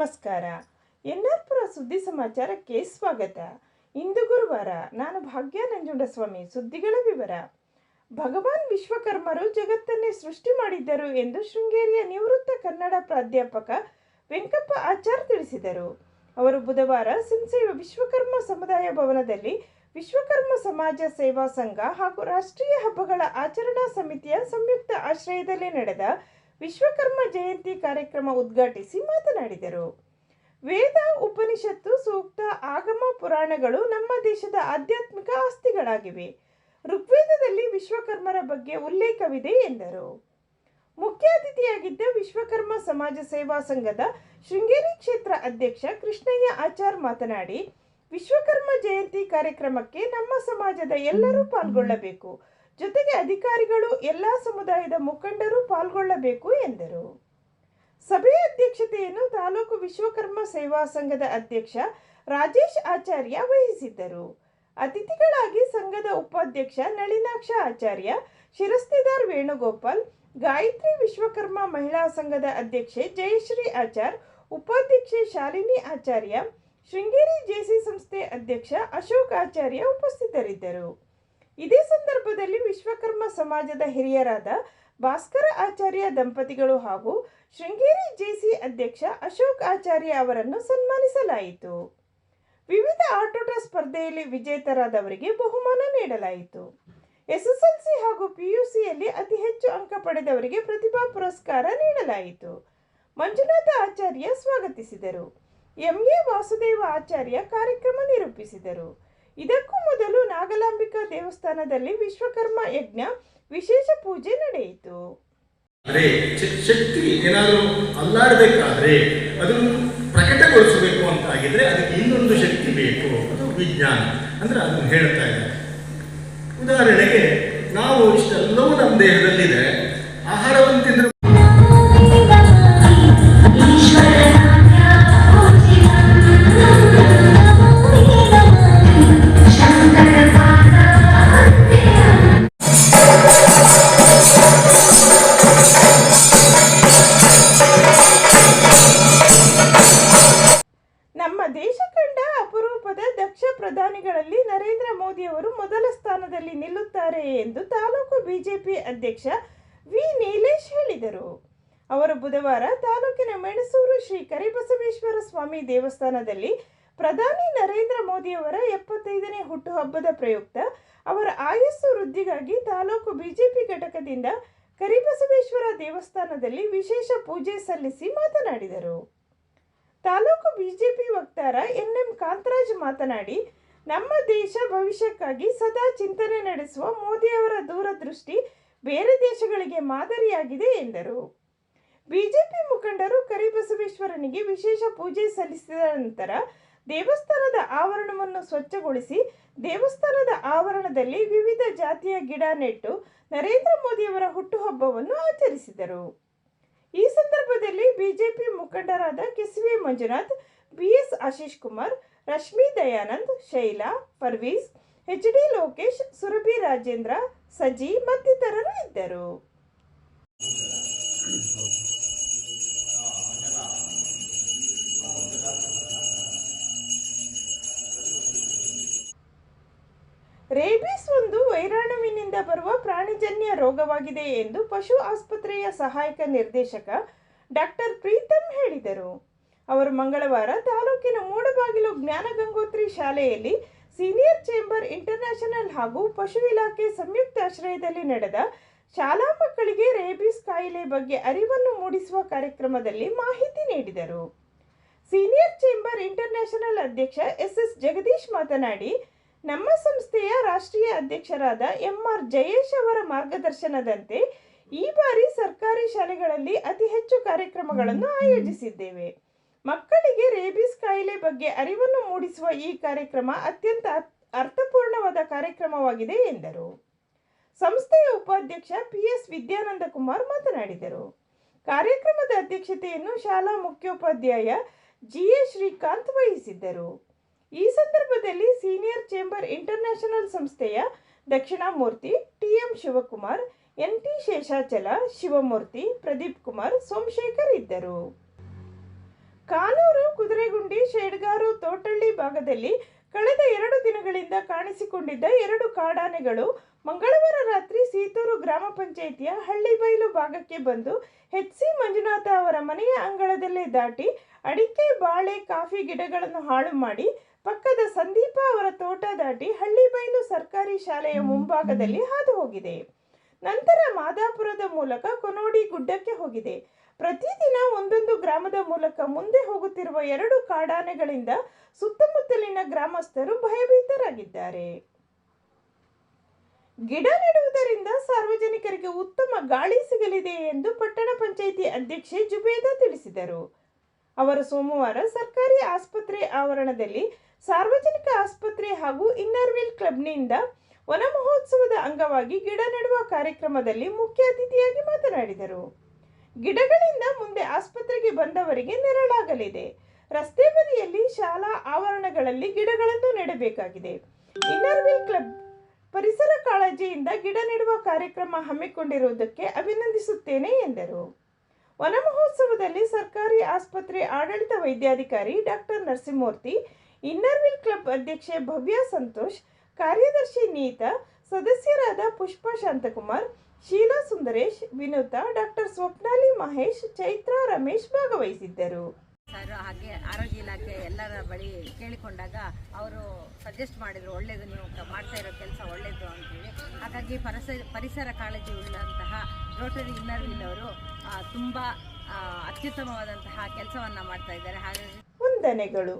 ನಮಸ್ಕಾರ. ಎನ್ಆರ್ಪುರ ಸುದ್ದಿ ಸಮಾಚಾರಕ್ಕೆ ಸ್ವಾಗತ. ಇಂದು ಗುರುವಾರ ನಾನು ಭಾಗ್ಯ ನಂಜುಂಡಸ್ವಾಮಿ ಸುದ್ದಿಗಳ ವಿವರ. ಭಗವಾನ್ ವಿಶ್ವಕರ್ಮರು ಜಗತ್ತನ್ನೇ ಸೃಷ್ಟಿ ಮಾಡಿದ್ದರು ಎಂದು ಶೃಂಗೇರಿಯ ನಿವೃತ್ತ ಕನ್ನಡ ಪ್ರಾಧ್ಯಾಪಕ ವೆಂಕಪ್ಪ ಆಚಾರ್ ತಿಳಿಸಿದರು. ಅವರು ಬುಧವಾರ ಸಿಂಸೆಯ ವಿಶ್ವಕರ್ಮ ಸಮುದಾಯ ಭವನದಲ್ಲಿ ವಿಶ್ವಕರ್ಮ ಸಮಾಜ ಸೇವಾ ಸಂಘ ಹಾಗೂ ರಾಷ್ಟ್ರೀಯ ಹಬ್ಬಗಳ ಆಚರಣಾ ಸಮಿತಿಯ ಸಂಯುಕ್ತ ಆಶ್ರಯದಲ್ಲಿ ನಡೆದ ವಿಶ್ವಕರ್ಮ ಜಯಂತಿ ಕಾರ್ಯಕ್ರಮ ಉದ್ಘಾಟಿಸಿ ಮಾತನಾಡಿದರು. ವೇದ, ಉಪನಿಷತ್ತು, ಸೂಕ್ತ, ಆಗಮ ಪುರಾಣಗಳು ನಮ್ಮ ದೇಶದ ಆಧ್ಯಾತ್ಮಿಕ ಆಸ್ತಿಗಳಾಗಿವೆ. ಋಗ್ವೇದದಲ್ಲಿ ವಿಶ್ವಕರ್ಮರ ಬಗ್ಗೆ ಉಲ್ಲೇಖವಿದೆ ಎಂದರು. ಮುಖ್ಯ ಅತಿಥಿಯಾಗಿದ್ದ ವಿಶ್ವಕರ್ಮ ಸಮಾಜ ಸೇವಾ ಸಂಘದ ಶೃಂಗೇರಿ ಕ್ಷೇತ್ರ ಅಧ್ಯಕ್ಷ ಕೃಷ್ಣಯ್ಯ ಆಚಾರ್ ಮಾತನಾಡಿ, ವಿಶ್ವಕರ್ಮ ಜಯಂತಿ ಕಾರ್ಯಕ್ರಮಕ್ಕೆ ನಮ್ಮ ಸಮಾಜದ ಎಲ್ಲರೂ ಪಾಲ್ಗೊಳ್ಳಬೇಕು. ಜೊತೆಗೆ ಅಧಿಕಾರಿಗಳು ಎಲ್ಲ ಸಮುದಾಯದ ಮುಖಂಡರು ಪಾಲ್ಗೊಳ್ಳಬೇಕು ಎಂದರು. ಸಭೆಯ ಅಧ್ಯಕ್ಷತೆಯನ್ನು ತಾಲೂಕು ವಿಶ್ವಕರ್ಮ ಸೇವಾ ಸಂಘದ ಅಧ್ಯಕ್ಷ ರಾಜೇಶ್ ಆಚಾರ್ಯ ವಹಿಸಿದ್ದರು. ಅತಿಥಿಗಳಾಗಿ ಸಂಘದ ಉಪಾಧ್ಯಕ್ಷ ನಳಿನಾಕ್ಷ ಆಚಾರ್ಯ, ಶಿರಸ್ತಿದಾರ್ ವೇಣುಗೋಪಾಲ್, ಗಾಯತ್ರಿ ವಿಶ್ವಕರ್ಮ ಮಹಿಳಾ ಸಂಘದ ಅಧ್ಯಕ್ಷೆ ಜಯಶ್ರೀ ಆಚಾರ್, ಉಪಾಧ್ಯಕ್ಷೆ ಶಾಲಿನಿ ಆಚಾರ್ಯ, ಶೃಂಗೇರಿ ಜೇಸಿ ಸಂಸ್ಥೆ ಅಧ್ಯಕ್ಷ ಅಶೋಕ್ ಆಚಾರ್ಯ ಉಪಸ್ಥಿತರಿದ್ದರು. ಇದೇ ಸಂದರ್ಭದಲ್ಲಿ ವಿಶ್ವಕರ್ಮ ಸಮಾಜದ ಹಿರಿಯರಾದ ಭಾಸ್ಕರ ಆಚಾರ್ಯ ದಂಪತಿಗಳು ಹಾಗೂ ಶೃಂಗೇರಿ ಜೆಸಿ ಅಧ್ಯಕ್ಷ ಅಶೋಕ್ ಆಚಾರ್ಯ ಅವರನ್ನು ಸನ್ಮಾನಿಸಲಾಯಿತು. ವಿವಿಧ ಆಟೋಟ ಸ್ಪರ್ಧೆಯಲ್ಲಿ ವಿಜೇತರಾದವರಿಗೆ ಬಹುಮಾನ ನೀಡಲಾಯಿತು. ಎಸ್ಎಸ್ಎಲ್ಸಿ ಹಾಗೂ ಪಿಯುಸಿಯಲ್ಲಿ ಅತಿ ಹೆಚ್ಚು ಅಂಕ ಪಡೆದವರಿಗೆ ಪ್ರತಿಭಾ ಪುರಸ್ಕಾರ ನೀಡಲಾಯಿತು. ಮಂಜುನಾಥ ಆಚಾರ್ಯ ಸ್ವಾಗತಿಸಿದರು. ಎಂಎ ವಾಸುದೇವ ಆಚಾರ್ಯ ಕಾರ್ಯಕ್ರಮ ನಿರೂಪಿಸಿದರು. ಇದಕ್ಕೂ ಮೊದಲು ನಾಗಲಾಂಬಿಕಾ ದೇವಸ್ಥಾನದಲ್ಲಿ ವಿಶ್ವಕರ್ಮ ಯಜ್ಞ ವಿಶೇಷ ಪೂಜೆ ನಡೆಯಿತು. ಶಕ್ತಿ ಏನಾದರೂ ಅಲ್ಲಾಡಬೇಕಾದ್ರೆ ಅದನ್ನು ಪ್ರಕಟಗೊಳಿಸಬೇಕು ಅಂತ ಆಗಿದ್ರೆ ಅದಕ್ಕೆ ಇನ್ನೊಂದು ಶಕ್ತಿ ಬೇಕು. ಅದು ವಿಜ್ಞಾನ. ಅಂದ್ರೆ ಅದನ್ನು ಹೇಳ್ತಾ ಇದೆ ಉದಾಹರಣೆಗೆ ನಾವು ಇಷ್ಟೆಲ್ಲವೂ ನಮ್ಮ ದೇಹದಲ್ಲಿದೆ. ಆಹಾರವನ್ನು ತಿಂದ್ರೆ ನಿಲ್ಲುತ್ತಾರೆ ಎಂದು ತಾಲೂಕು ಬಿಜೆಪಿ ಅಧ್ಯಕ್ಷ ವಿ. ನೀಲೇಶ್ ಹೇಳಿದರು. ಅವರು ಬುಧವಾರ ತಾಲೂಕಿನ ಮೆಣಸೂರು ಶ್ರೀ ಕರಿಬಸವೇಶ್ವರ ಸ್ವಾಮಿ ದೇವಸ್ಥಾನದಲ್ಲಿ ಪ್ರಧಾನಿ ನರೇಂದ್ರ ಮೋದಿಯವರ ಎಪ್ಪತ್ತೈದನೇ ಹುಟ್ಟುಹಬ್ಬದ ಪ್ರಯುಕ್ತ ಅವರ ಆಯಸ್ಸು ವೃದ್ಧಿಗಾಗಿ ತಾಲೂಕು ಬಿಜೆಪಿ ಘಟಕದಿಂದ ಕರಿಬಸವೇಶ್ವರ ದೇವಸ್ಥಾನದಲ್ಲಿ ವಿಶೇಷ ಪೂಜೆ ಸಲ್ಲಿಸಿ ಮಾತನಾಡಿದರು. ತಾಲೂಕು ಬಿಜೆಪಿ ವಕ್ತಾರ ಎನ್ ಎಂ ಕಾಂತರಾಜ್ ಮಾತನಾಡಿ ನಮ್ಮ ದೇಶ ಭವಿಷ್ಯಕ್ಕಾಗಿ ಸದಾ ಚಿಂತನೆ ನಡೆಸುವ ಮೋದಿಯವರ ದೂರದೃಷ್ಟಿ ಬೇರೆ ದೇಶಗಳಿಗೆ ಮಾದರಿಯಾಗಿದೆ ಎಂದರು. ಬಿಜೆಪಿ ಮುಖಂಡರು ಕರಿಬಸವೇಶ್ವರನಿಗೆ ವಿಶೇಷ ಪೂಜೆ ಸಲ್ಲಿಸಿದ ನಂತರ ದೇವಸ್ಥಾನದ ಆವರಣವನ್ನು ಸ್ವಚ್ಛಗೊಳಿಸಿ ದೇವಸ್ಥಾನದ ಆವರಣದಲ್ಲಿ ವಿವಿಧ ಜಾತಿಯ ಗಿಡ ನೆಟ್ಟು ನರೇಂದ್ರ ಮೋದಿಯವರ ಹುಟ್ಟುಹಬ್ಬವನ್ನು ಆಚರಿಸಿದರು. ಈ ಸಂದರ್ಭದಲ್ಲಿ ಬಿಜೆಪಿ ಮುಖಂಡರಾದ Kiswi Manjunath BS Ashish Kumar Rashmi Dayanand, Shaila, Parvez H D Lokesh, Surabhi Rajendra, Saji ಮತ್ತಿತರರು ಇದ್ದರು. ರೇಬಿಸ್ ಒಂದು ವೈರಾಣುವಿನಿಂದ ಬರುವ ಪ್ರಾಣಿಜನ್ಯ ರೋಗವಾಗಿದೆ ಎಂದು ಪಶು ಆಸ್ಪತ್ರೆಯ ಸಹಾಯಕ ನಿರ್ದೇಶಕ ಡಾಕ್ಟರ್ ಪ್ರೀತಮ್ ಹೇಳಿದರು. ಅವರು ಮಂಗಳವಾರ ತಾಲೂಕಿನ ಮೂಡಬಾಗಿಲು ಜ್ಞಾನ ಗಂಗೋತ್ರಿ ಶಾಲೆಯಲ್ಲಿ ಸೀನಿಯರ್ ಚೇಂಬರ್ ಇಂಟರ್ನ್ಯಾಷನಲ್ ಹಾಗೂ ಪಶು ಇಲಾಖೆ ಸಂಯುಕ್ತ ಆಶ್ರಯದಲ್ಲಿ ನಡೆದ ಶಾಲಾ ಮಕ್ಕಳಿಗೆ ರೇಬಿಸ್ ಕಾಯಿಲೆ ಬಗ್ಗೆ ಅರಿವನ್ನು ಮೂಡಿಸುವ ಕಾರ್ಯಕ್ರಮದಲ್ಲಿ ಮಾಹಿತಿ ನೀಡಿದರು. ಸೀನಿಯರ್ ಚೇಂಬರ್ ಇಂಟರ್ನ್ಯಾಷನಲ್ ಅಧ್ಯಕ್ಷ ಎಸ್ ಎಸ್ ಜಗದೀಶ್ ಮಾತನಾಡಿ, ನಮ್ಮ ಸಂಸ್ಥೆಯ ರಾಷ್ಟ್ರೀಯ ಅಧ್ಯಕ್ಷರಾದ ಎಂಆರ್ ಜಯೇಶ್ ಅವರ ಮಾರ್ಗದರ್ಶನದಂತೆ ಈ ಬಾರಿ ಸರ್ಕಾರಿ ಶಾಲೆಗಳಲ್ಲಿ ಅತಿ ಹೆಚ್ಚು ಕಾರ್ಯಕ್ರಮಗಳನ್ನು ಆಯೋಜಿಸಿದ್ದೇವೆ. ಮಕ್ಕಳಿಗೆ ರೇಬಿಸ್ ಕಾಯಿಲೆ ಬಗ್ಗೆ ಅರಿವನ್ನು ಮೂಡಿಸುವ ಈ ಕಾರ್ಯಕ್ರಮ ಅತ್ಯಂತ ಅರ್ಥ್- ಅರ್ಥಪೂರ್ಣವಾದ ಕಾರ್ಯಕ್ರಮವಾಗಿದೆ ಎಂದರು. ಸಂಸ್ಥೆಯ ಉಪಾಧ್ಯಕ್ಷ ಪಿ ಎಸ್ ವಿದ್ಯಾನಂದ ಕುಮಾರ್ ಮಾತನಾಡಿದರು. ಕಾರ್ಯಕ್ರಮದ ಅಧ್ಯಕ್ಷತೆಯನ್ನು ಶಾಲಾ ಮುಖ್ಯೋಪಾಧ್ಯಾಯ ಜಿ ಎ ಶ್ರೀಕಾಂತ್ ವಹಿಸಿದ್ದರು. ಈ ಸಂದರ್ಭದಲ್ಲಿ ಸೀನಿಯರ್ ಚೇಂಬರ್ ಇಂಟರ್ನ್ಯಾಷನಲ್ ಸಂಸ್ಥೆಯ Dakshinamurthy TM Shivakumar, N T Seshachala, Shivamurthy Pradeep Kumar, Somashekhar ಇದ್ದರು. ಕಾನೂರು ಕುದುರೆಗುಂಡಿ ಶೇಡ್ಗಾರು ತೋಟಳ್ಳಿ ಭಾಗದಲ್ಲಿ ಕಳೆದ ಎರಡು ದಿನಗಳಿಂದ ಕಾಣಿಸಿಕೊಂಡಿದ್ದ ಎರಡು ಕಾಡಾನೆಗಳು ಮಂಗಳವಾರ ರಾತ್ರಿ ಸೀತೂರು ಗ್ರಾಮ ಪಂಚಾಯಿತಿಯ ಹಳ್ಳಿಬೈಲು ಭಾಗಕ್ಕೆ ಬಂದು ಎಚ್ ಸಿ ಮಂಜುನಾಥ ಅವರ ಮನೆಯ ಅಂಗಳದಲ್ಲೇ ದಾಟಿ ಅಡಿಕೆ ಬಾಳೆ ಕಾಫಿ ಗಿಡಗಳನ್ನು ಹಾಳು ಮಾಡಿ ಪಕ್ಕದ ಸಂದೀಪ ಅವರ ತೋಟ ದಾಟಿ ಹಳ್ಳಿಬೈಲು ಸರ್ಕಾರಿ ಶಾಲೆಯ ಮುಂಭಾಗದಲ್ಲಿ ಹಾದು ಹೋಗಿದೆ. ನಂತರ ಮಾದಾಪುರದ ಮೂಲಕ ಕೊನೋಡಿ ಗುಡ್ಡಕ್ಕೆ ಹೋಗಿದೆ. ಪ್ರತಿದಿನ ಒಂದೊಂದು ಗ್ರಾಮದ ಮೂಲಕ ಮುಂದೆ ಹೋಗುತ್ತಿರುವ ಎರಡು ಕಾಡಾನೆಗಳಿಂದ ಸುತ್ತಮುತ್ತಲಿನ ಗ್ರಾಮಸ್ಥರು ಭಯಭೀತರಾಗಿದ್ದಾರೆ. ಗಿಡ ನೆಡುವುದರಿಂದ ಸಾರ್ವಜನಿಕರಿಗೆ ಉತ್ತಮ ಗಾಳಿ ಸಿಗಲಿದೆ ಎಂದು ಪಟ್ಟಣ ಪಂಚಾಯಿತಿ ಅಧ್ಯಕ್ಷೆ ಜುಬೇದಾ ತಿಳಿಸಿದರು. ಅವರು ಸೋಮವಾರ ಸರ್ಕಾರಿ ಆಸ್ಪತ್ರೆ ಆವರಣದಲ್ಲಿ ಸಾರ್ವಜನಿಕ ಆಸ್ಪತ್ರೆ ಹಾಗೂ ಇನ್ನರ್ವಿಲ್ ಕ್ಲಬ್ನಿಂದ ವನ ಮಹೋತ್ಸವದ ಅಂಗವಾಗಿ ಗಿಡ ನೆಡುವ ಕಾರ್ಯಕ್ರಮದಲ್ಲಿ ಮುಖ್ಯ ಅತಿಥಿಯಾಗಿ ಮಾತನಾಡಿದರು. ಗಿಡಗಳಿಂದ ಮುಂದೆ ಆಸ್ಪತ್ರೆಗೆ ಬಂದವರಿಗೆ ನೆರಳಾಗಲಿದೆ. ರಸ್ತೆ ಬದಿಯಲ್ಲಿ ಶಾಲಾ ಆವರಣಗಳಲ್ಲಿ ಗಿಡಗಳನ್ನು ನೆಡಬೇಕಾಗಿದೆ. ಇನ್ನರ್ವಿಲ್ ಕ್ಲಬ್ ಪರಿಸರ ಕಾಳಜಿಯಿಂದ ಗಿಡ ನೆಡುವ ಕಾರ್ಯಕ್ರಮ ಹಮ್ಮಿಕೊಂಡಿರುವುದಕ್ಕೆ ಅಭಿನಂದಿಸುತ್ತೇನೆ ಎಂದರು. ವನ ಮಹೋತ್ಸವದಲ್ಲಿ ಸರ್ಕಾರಿ ಆಸ್ಪತ್ರೆ ಆಡಳಿತ ವೈದ್ಯಾಧಿಕಾರಿ ಡಾಕ್ಟರ್ ನರಸಿಂಹಮೂರ್ತಿ, ಇನ್ನರ್ವಿಲ್ ಕ್ಲಬ್ ಅಧ್ಯಕ್ಷೆ ಭವ್ಯ ಸಂತೋಷ್, ಕಾರ್ಯದರ್ಶಿ ನೀತಾ, ಸದಸ್ಯರಾದ ಪುಷ್ಪ ಶಾಂತಕುಮಾರ್ ಶೀಲಾ ಸುಂದರೇಶ್ ವಿನುತಾ ಡಾಕ್ಟರ್ ಸ್ವಪ್ನಾಲಿ ಮಹೇಶ್ ಚೈತ್ರ ರಮೇಶ್ ಭಾಗವಹಿಸಿದ್ದರು. ಸರ್ ಹಾಗೆ ಆರೋಗ್ಯ ಇಲಾಖೆ ಎಲ್ಲರ ಬಳಿ ಕೇಳಿಕೊಂಡಾಗ ಅವರು ಸಜೆಸ್ಟ್ ಮಾಡಿದರು ಒಳ್ಳೇದು ನೀವು ಮಾಡ್ತಾ ಇರೋ ಕೆಲಸ ಒಳ್ಳೆಯದು ಅಂತೇಳಿ ಹಾಗಾಗಿ ಪರಿಸರ ಪರಿಸರ ಕಾಳಜಿ ಉಳ್ಳಂತಹ ರೋಟರಿ ಇನ್ನರ್ವಿಲ್ ಅವರು ತುಂಬ ಅತ್ಯುತ್ತಮವಾದಂತಹ ಕೆಲಸವನ್ನು ಮಾಡ್ತಾ ಇದ್ದಾರೆ. ಹಾಗಾಗಿ ವಂದನೆಗಳು.